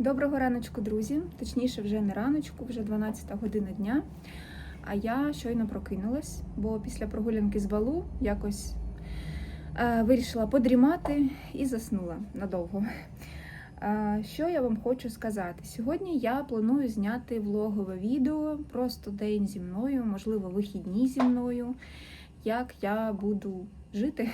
Доброго раночку, друзі. Точніше, вже не раночку, вже 12 година дня. А я щойно прокинулась, бо після прогулянки з балу якось е, вирішила подрімати і заснула надовго. Е, що я вам хочу сказати? Сьогодні я планую зняти влогове відео, просто день зі мною, можливо, вихідні зі мною, як я буду жити.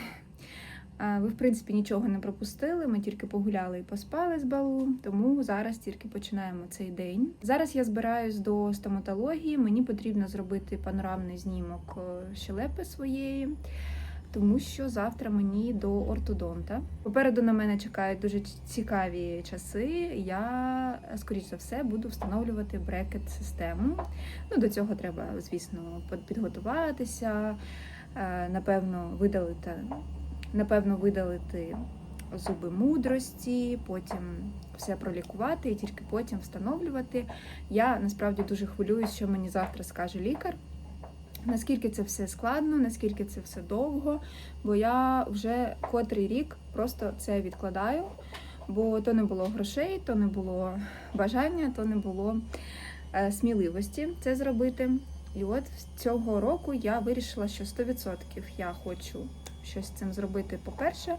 Ви, в принципі, нічого не пропустили. Ми тільки погуляли і поспали з балу, тому зараз тільки починаємо цей день. Зараз я збираюсь до стоматології. Мені потрібно зробити панорамний знімок е, щелепи своєї, тому що завтра мені до ортодонта. Попереду на мене чекають дуже цікаві часи. Я, скоріш за все, буду встановлювати брекет-систему. Ну, до цього треба, звісно, підготуватися. е, Напевно, видалити напевно, видалити зуби мудрості, потім все пролікувати і тільки потім встановлювати. Я насправді дуже хвилююсь, що мені завтра скаже лікар. Наскільки це все складно, наскільки це все довго, бо я вже котрий рік просто це відкладаю, бо то не було грошей, то не було бажання, то не було е, сміливості це зробити. І от цього року я вирішила, що 100% я хочу щось з цим зробити. По-перше,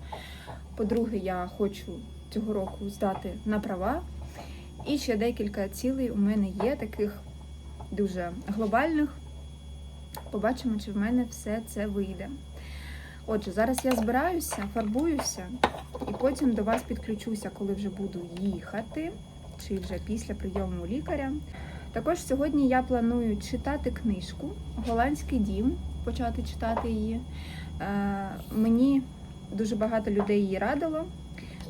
по-друге, я хочу цього року здати на права. І ще декілька цілей у мене є, таких дуже глобальних. Побачимо, чи в мене все це вийде. Отже, зараз я збираюся, фарбуюся, і потім до вас підключуся, коли вже буду їхати, чи вже після прийому лікаря. Також сьогодні я планую читати книжку Голландський дім, почати читати її. Е, Мені дуже багато людей її радило.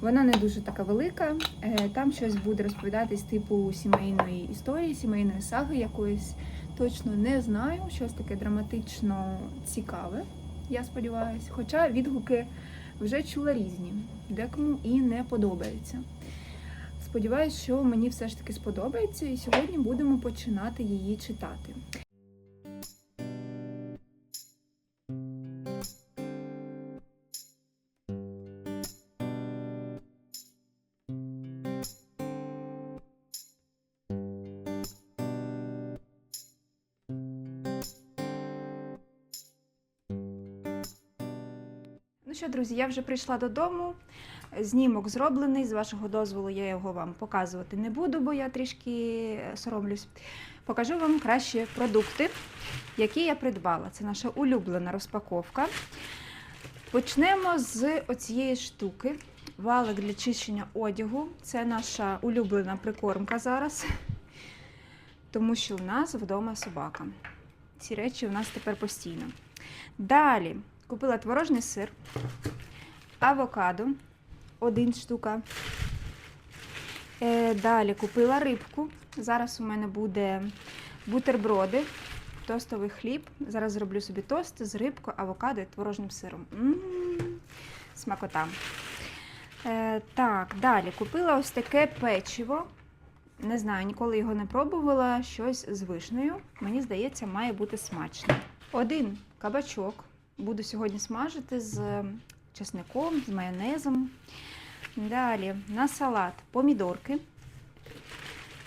Вона не дуже така велика. Е, Там щось буде розповідатись типу сімейної історії, сімейної саги якоїсь. Точно не знаю. Щось таке драматично цікаве, я сподіваюся. Хоча відгуки вже чула різні, декому і не подобається. Сподіваюсь, що мені все ж таки сподобається, і сьогодні будемо починати її читати. Що, друзі, я вже прийшла додому. Знімок зроблений. З вашого дозволу я його вам показувати не буду, бо я трішки соромлюсь. Покажу вам краще продукти, які я придбала. Це наша улюблена розпаковка. Почнемо з оцієї штуки. Валик для чищення одягу. Це наша улюблена прикормка зараз, тому що в нас вдома собака. Ці речі у нас тепер постійно. Далі купила творожний сир, авокадо, один штука. Е, Далі купила рибку. Зараз у мене буде бутерброди, тостовий хліб. Зараз зроблю собі тост з рибкою, авокадо і творожним сиром. М-м-м, Смакота. Е, Так, далі купила ось таке печиво. Не знаю, ніколи його не пробувала. Щось з вишнею. Мені здається, має бути смачно. Один кабачок. Буду сьогодні смажити з чесником, з майонезом. Далі на салат помідорки.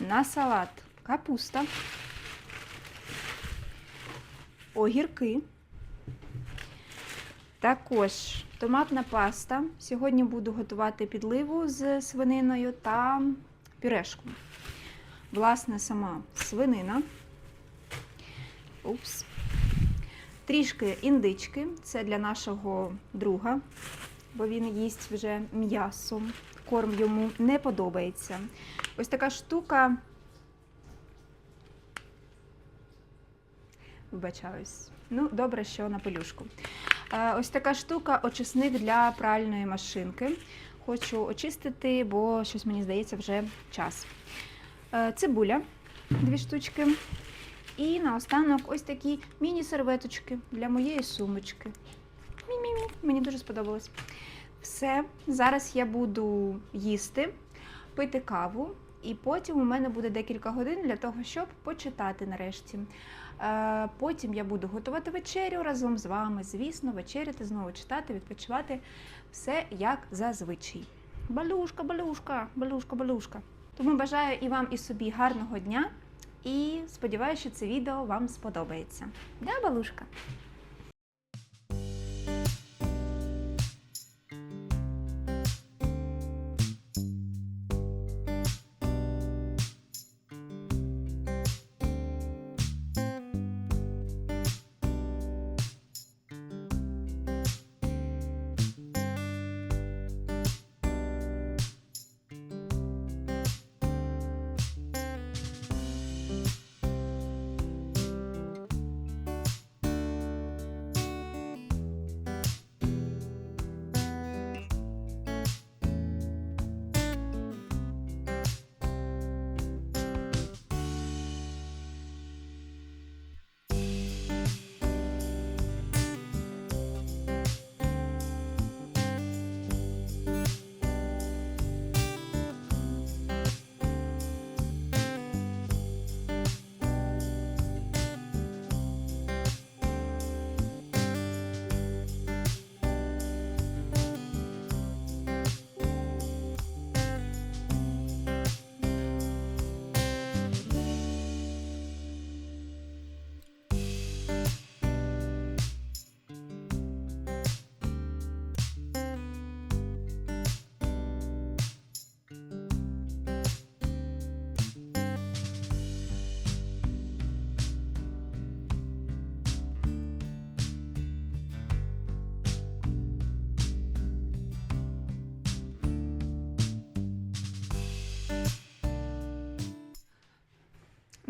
На салат капуста. Огірки. Також томатна паста. Сьогодні буду готувати підливу з свининою та пюрешку. Власне, сама свинина. Упс. Трішки індички, це для нашого друга, бо він їсть вже м'ясо. Корм йому не подобається. Ось така штука. Вибачаюсь. Ну, добре, що на пелюшку. Е, Ось така штука очисник для пральної машинки. Хочу очистити, бо щось мені здається вже час. Е, Цибуля, дві штучки. І наостанок ось такі міні-серветочки для моєї сумочки. Мі-мі-мі. Мені дуже сподобалось. Все, зараз я буду їсти, пити каву, і потім у мене буде декілька годин для того, щоб почитати нарешті. Е, Потім я буду готувати вечерю разом з вами, звісно, вечеряти, знову читати, відпочивати. Все як зазвичай. Балюшка, балюшка, балюшка, балюшка. Тому бажаю і вам, і собі гарного дня. І сподіваюся, що це відео вам сподобається. Да, балушка?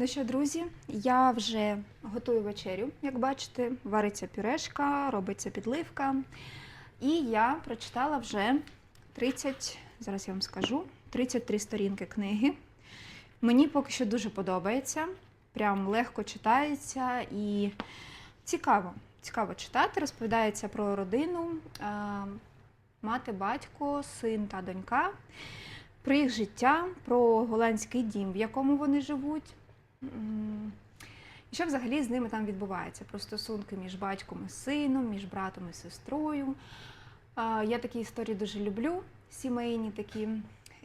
Ну що, друзі, я вже готую вечерю. Як бачите, вариться пюрешка, робиться підливка. І я прочитала вже 30, зараз я вам скажу, 33 сторінки книги. Мені поки що дуже подобається. Прям легко читається і цікаво. Цікаво читати. Розповідається про родину, е, мати, батько, син та донька, про їх життя, про голландський дім, в якому вони живуть. І що взагалі з ними там відбувається? Про стосунки між батьком і сином, між братом і сестрою. Я такі історії дуже люблю, сімейні такі.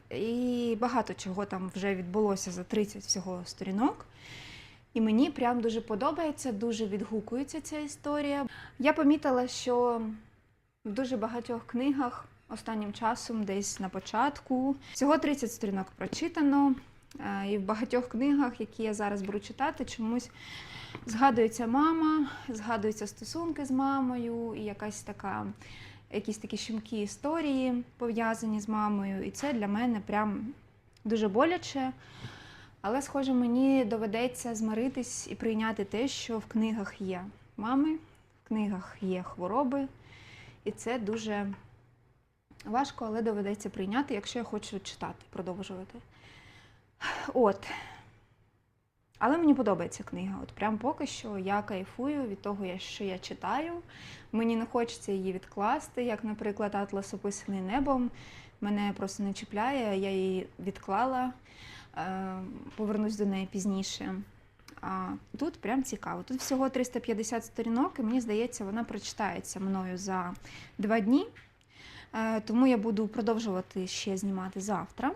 І багато чого там вже відбулося за 30 всього сторінок. І мені прям дуже подобається, дуже відгукується ця історія. Я помітила, що в дуже багатьох книгах останнім часом, десь на початку, всього 30 сторінок прочитано. Е, І в багатьох книгах, які я зараз беру читати, чомусь згадується мама, згадуються стосунки з мамою, і якась така, якісь такі щемкі історії пов'язані з мамою. І це для мене прям дуже боляче. Але, схоже, мені доведеться змиритись і прийняти те, що в книгах є мами, в книгах є хвороби, і це дуже важко, але доведеться прийняти, якщо я хочу читати, продовжувати. От. Але мені подобається книга. От прям поки що я кайфую від того, що я читаю. Мені не хочеться її відкласти, як, наприклад, Атлас описаний небом. Мене просто не чіпляє, я її відклала, е, повернусь до неї пізніше. А тут прям цікаво. Тут всього 350 сторінок, і мені здається, вона прочитається мною за два дні. Е, Тому я буду продовжувати ще знімати завтра.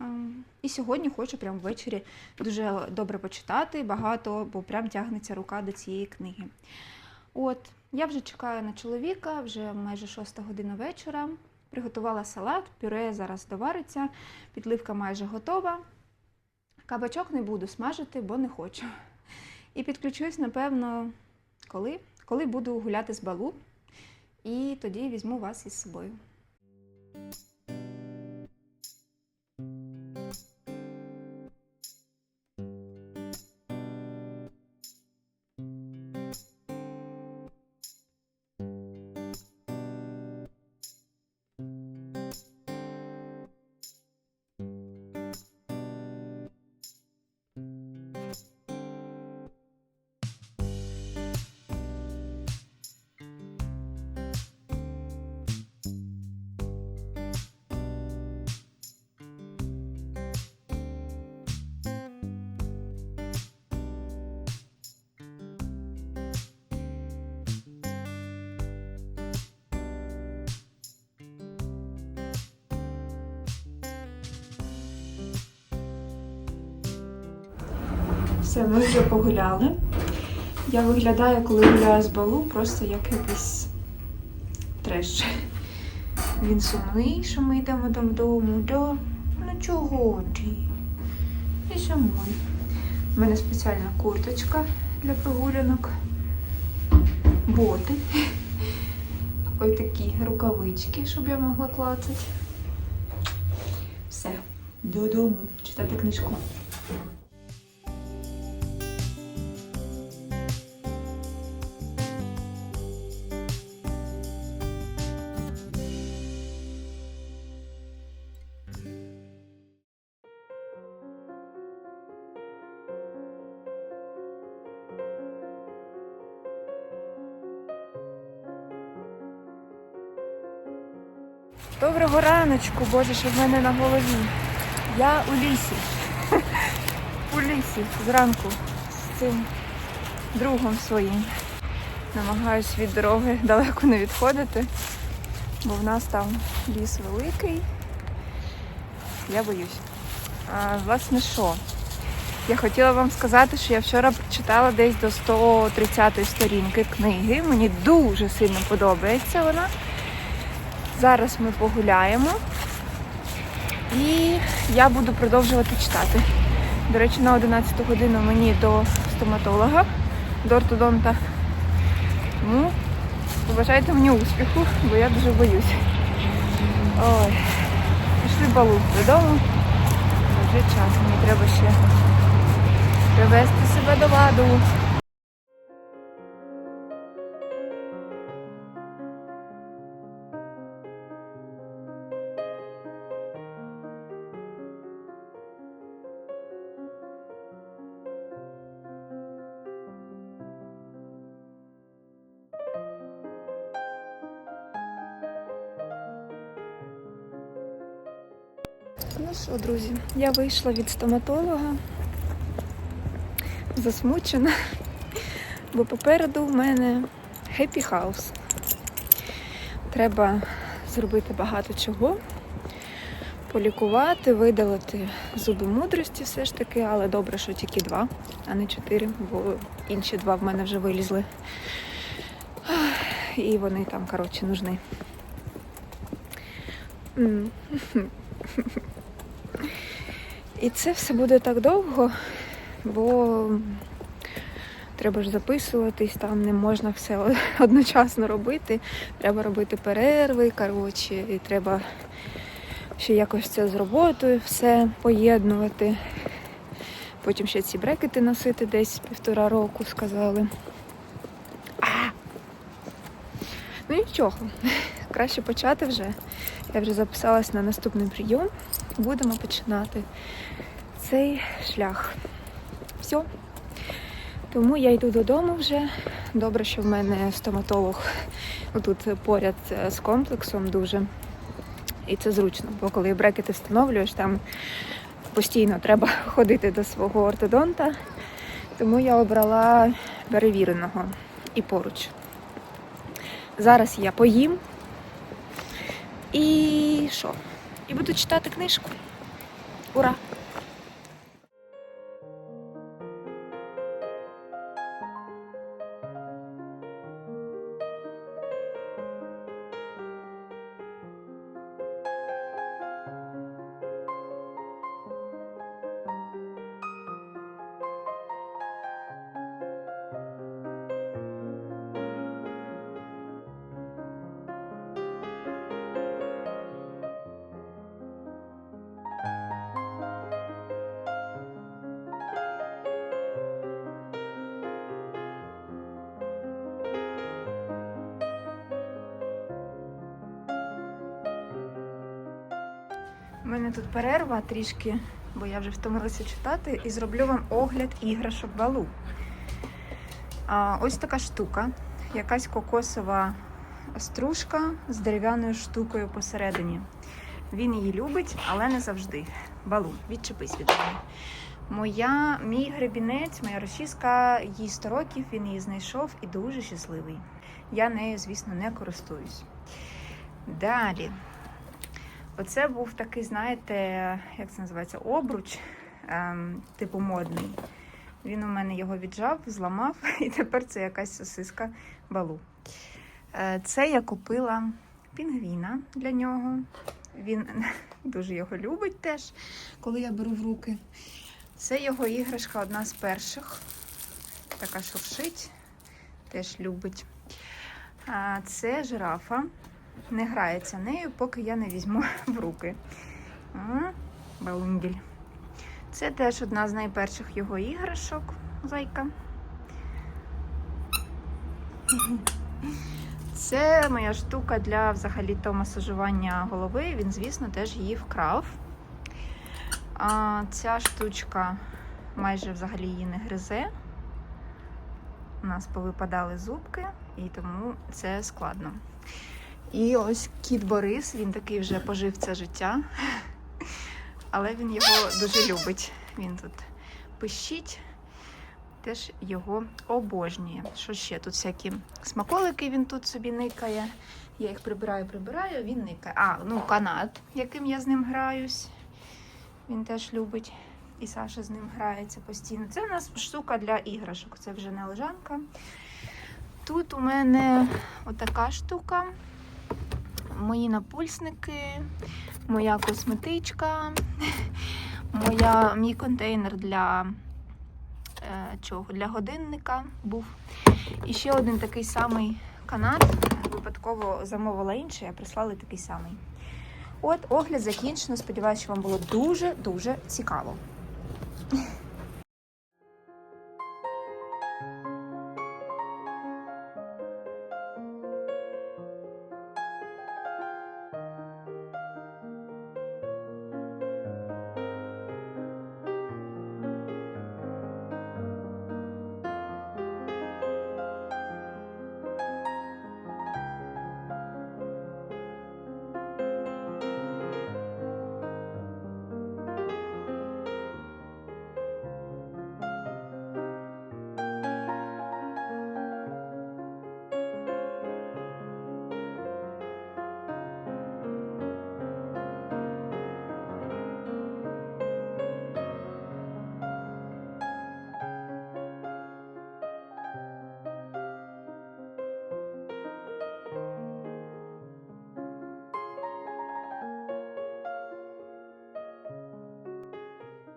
Ем, І сьогодні хочу прям ввечері дуже добре почитати, багато, бо прям тягнеться рука до цієї книги. От, я вже чекаю на чоловіка, вже майже шоста година вечора. Приготувала салат, пюре зараз довариться, підливка майже готова. Кабачок не буду смажити, бо не хочу. І підключусь, напевно, коли? Коли буду гуляти з балу. І тоді візьму вас із собою. Все, ми вже погуляли. Я виглядаю, коли гуляю з балу, просто як якийсь треш. Він сумний, що ми йдемо додому. Да? Ну чого ти? І сумуй. У мене спеціальна курточка для прогулянок. Боти. Ось такі рукавички, щоб я могла клацати. Все, додому. Читати книжку. Доброго Боже, що в мене на голові. Я у лісі. У лісі зранку з цим другом своїм. Намагаюсь від дороги далеко не відходити, бо в нас там ліс великий. Я боюсь. А, власне, що? Я хотіла вам сказати, що я вчора прочитала десь до 130 сторінки книги. Мені дуже сильно подобається вона. Зараз ми погуляємо і я буду продовжувати читати. До речі, на 11 годину мені до стоматолога, до ортодонта. Тому побажайте мені успіху, бо я дуже боюсь. Ой, пішли балу додому. Вже час, мені треба ще привести себе до ладу. Ну що, друзі, я вийшла від стоматолога, засмучена, бо попереду в мене happy house. Треба зробити багато чого, полікувати, видалити зуби мудрості все ж таки, але добре, що тільки два, а не чотири, бо інші два в мене вже вилізли. І вони там, коротше, нужні. І це все буде так довго, бо треба ж записуватись, там не можна все одночасно робити. Треба робити перерви, коротше, і треба ще якось це з роботою все поєднувати. Потім ще ці брекети носити десь півтора року, сказали. А! Ну нічого, краще почати вже. Я вже записалась на наступний прийом. Будемо починати цей шлях. Все. Тому я йду додому вже. Добре, що в мене стоматолог тут поряд з комплексом дуже. І це зручно, бо коли брекети встановлюєш, там постійно треба ходити до свого ортодонта. Тому я обрала перевіреного і поруч. Зараз я поїм. І що? І буду читати книжку. Ура! У мене тут перерва трішки, бо я вже втомилася читати, і зроблю вам огляд іграшок балу. А, ось така штука, якась кокосова стружка з дерев'яною штукою посередині. Він її любить, але не завжди. Балу, відчепись від мене. Моя, мій гребінець, моя розчіска, їй 100 років, він її знайшов і дуже щасливий. Я нею, звісно, не користуюсь. Далі. Оце був такий, знаєте, як це називається, обруч, ем, типу модний. Він у мене його віджав, зламав, і тепер це якась сосиска балу. Е, Це я купила пінгвіна для нього. Він дуже його любить теж, коли я беру в руки. Це його іграшка одна з перших. Така шуршить, теж любить. Це жирафа. Не грається нею, поки я не візьму в руки. М, Балунділь. Це теж одна з найперших його іграшок. Зайка. Це моя штука для взагалі-то масажування голови. Він, звісно, теж її вкрав. А ця штучка майже взагалі її не гризе. У нас повипадали зубки, і тому це складно. І ось кіт Борис, він такий вже пожив це життя, але він його дуже любить. Він тут пищить, теж його обожнює. Що ще? Тут всякі смаколики він тут собі никає. Я їх прибираю, прибираю, він никає. А, ну канат, яким я з ним граюсь. Він теж любить. І Саша з ним грається постійно. Це у нас штука для іграшок, це вже не лежанка. Тут у мене отака штука. Мої напульсники, моя косметичка, моя, мій контейнер для е, чого? Для годинника був. І ще один такий самий канат. Випадково замовила інший, а прислали такий самий. От, огляд закінчено. Сподіваюся, що вам було дуже-дуже цікаво.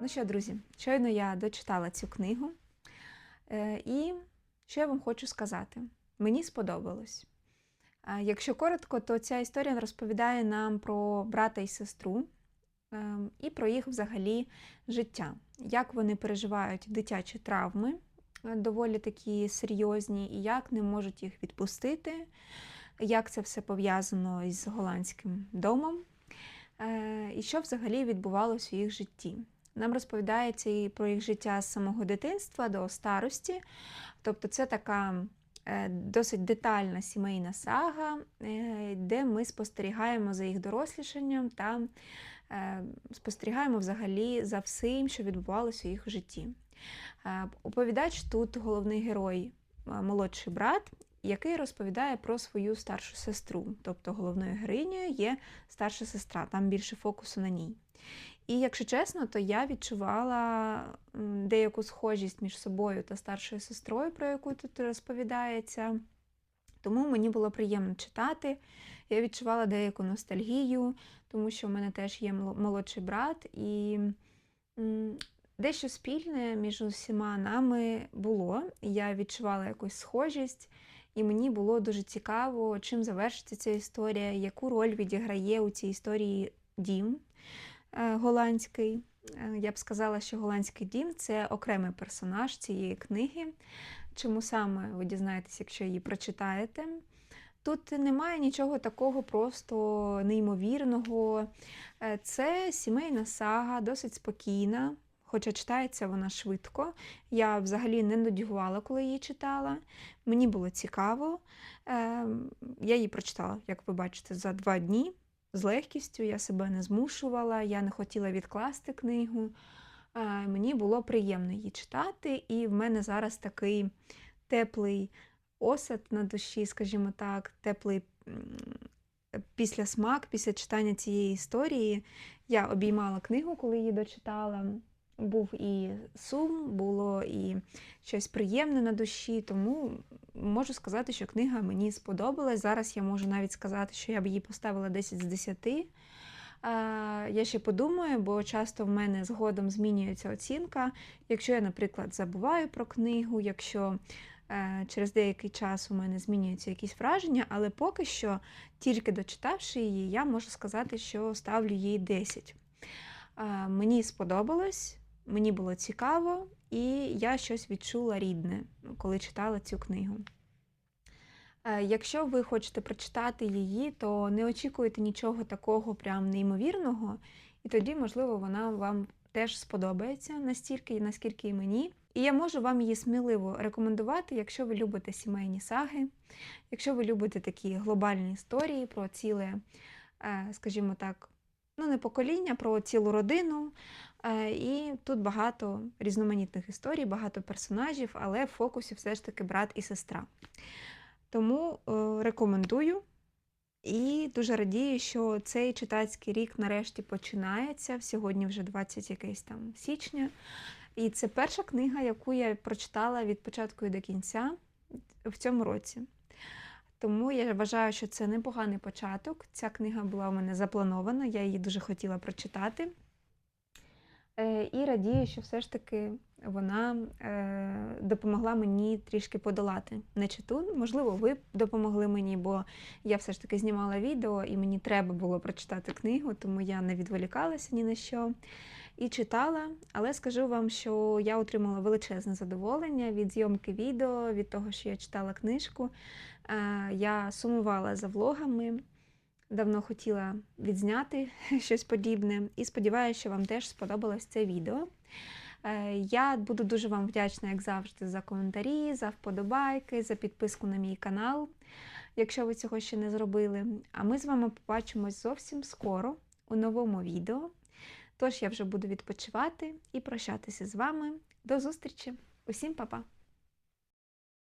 Ну що, друзі, щойно я дочитала цю книгу. Е, І що я вам хочу сказати? Мені сподобалось. Якщо коротко, то ця історія розповідає нам про брата і сестру е, і про їх взагалі життя, як вони переживають дитячі травми, е, доволі такі серйозні, і як не можуть їх відпустити, як це все пов'язано із голландським домом, е, і що взагалі відбувалося у їх житті. Нам розповідається і про їх життя з самого дитинства до старості. Тобто це така е, досить детальна сімейна сага, е, де ми спостерігаємо за їх дорослішанням та е, спостерігаємо взагалі за всім, що відбувалося у їх житті. Оповідач тут головний герой, молодший брат, який розповідає про свою старшу сестру. Тобто головною героїнею є старша сестра, там більше фокусу на ній. І якщо чесно, то я відчувала деяку схожість між собою та старшою сестрою, про яку тут розповідається. Тому мені було приємно читати. Я відчувала деяку ностальгію, тому що в мене теж є молодший брат, і дещо спільне між усіма нами було. Я відчувала якусь схожість, і мені було дуже цікаво, чим завершиться ця історія, яку роль відіграє у цій історії дім голландський. Е, Я б сказала, що голландський дім це окремий персонаж цієї книги. Чому саме ви дізнаєтесь, якщо її прочитаєте? Тут немає нічого такого просто неймовірного. Е, Це сімейна сага, досить спокійна, хоча читається вона швидко. Я взагалі не нудьгувала, коли її читала. Мені було цікаво. Е, Я її прочитала, як ви бачите, за два дні з легкістю, я себе не змушувала, я не хотіла відкласти книгу. Мені було приємно її читати, і в мене зараз такий теплий осад на душі, скажімо так, теплий після післясмак після читання цієї історії. Я обіймала книгу, коли її дочитала. Був і сум, було і щось приємне на душі, тому можу сказати, що книга мені сподобалась. Зараз я можу навіть сказати, що я б її поставила 10 з 10. Е, Я ще подумаю, бо часто в мене згодом змінюється оцінка. Якщо я, наприклад, забуваю про книгу, якщо е, через деякий час у мене змінюються якісь враження, але поки що, тільки дочитавши її, я можу сказати, що ставлю їй 10. Е, Мені сподобалось, мені було цікаво, і я щось відчула рідне, коли читала цю книгу. Е, Якщо ви хочете прочитати її, то не очікуйте нічого такого прям неймовірного, і тоді, можливо, вона вам теж сподобається настільки, наскільки і мені. І я можу вам її сміливо рекомендувати, якщо ви любите сімейні саги, якщо ви любите такі глобальні історії про ціле, е, скажімо так, ну не покоління, про цілу родину. Е, І тут багато різноманітних історій, багато персонажів, але в фокусі все ж таки брат і сестра. Тому е, рекомендую. І дуже радію, що цей читацький рік нарешті починається. Сьогодні вже 20 якийсь там січня. І це перша книга, яку я прочитала від початку і до кінця в цьому році. Тому я вважаю, що це непоганий початок. Ця книга була у мене запланована, я її дуже хотіла прочитати. Е, І радію, що все ж таки вона е, допомогла мені трішки подолати нечиту. Можливо, ви допомогли мені, бо я все ж таки знімала відео, і мені треба було прочитати книгу, тому я не відволікалася ні на що і читала. Але скажу вам, що я отримала величезне задоволення від зйомки відео, від того, що я читала книжку. Я сумувала за влогами. Давно хотіла відзняти щось подібне, і сподіваюся, що вам теж сподобалось це відео. Е, Я буду дуже вам вдячна, як завжди, за коментарі, за вподобайки, за підписку на мій канал, якщо ви цього ще не зробили. А ми з вами побачимось зовсім скоро у новому відео. Тож я вже буду відпочивати і прощатися з вами. До зустрічі! Усім па-па!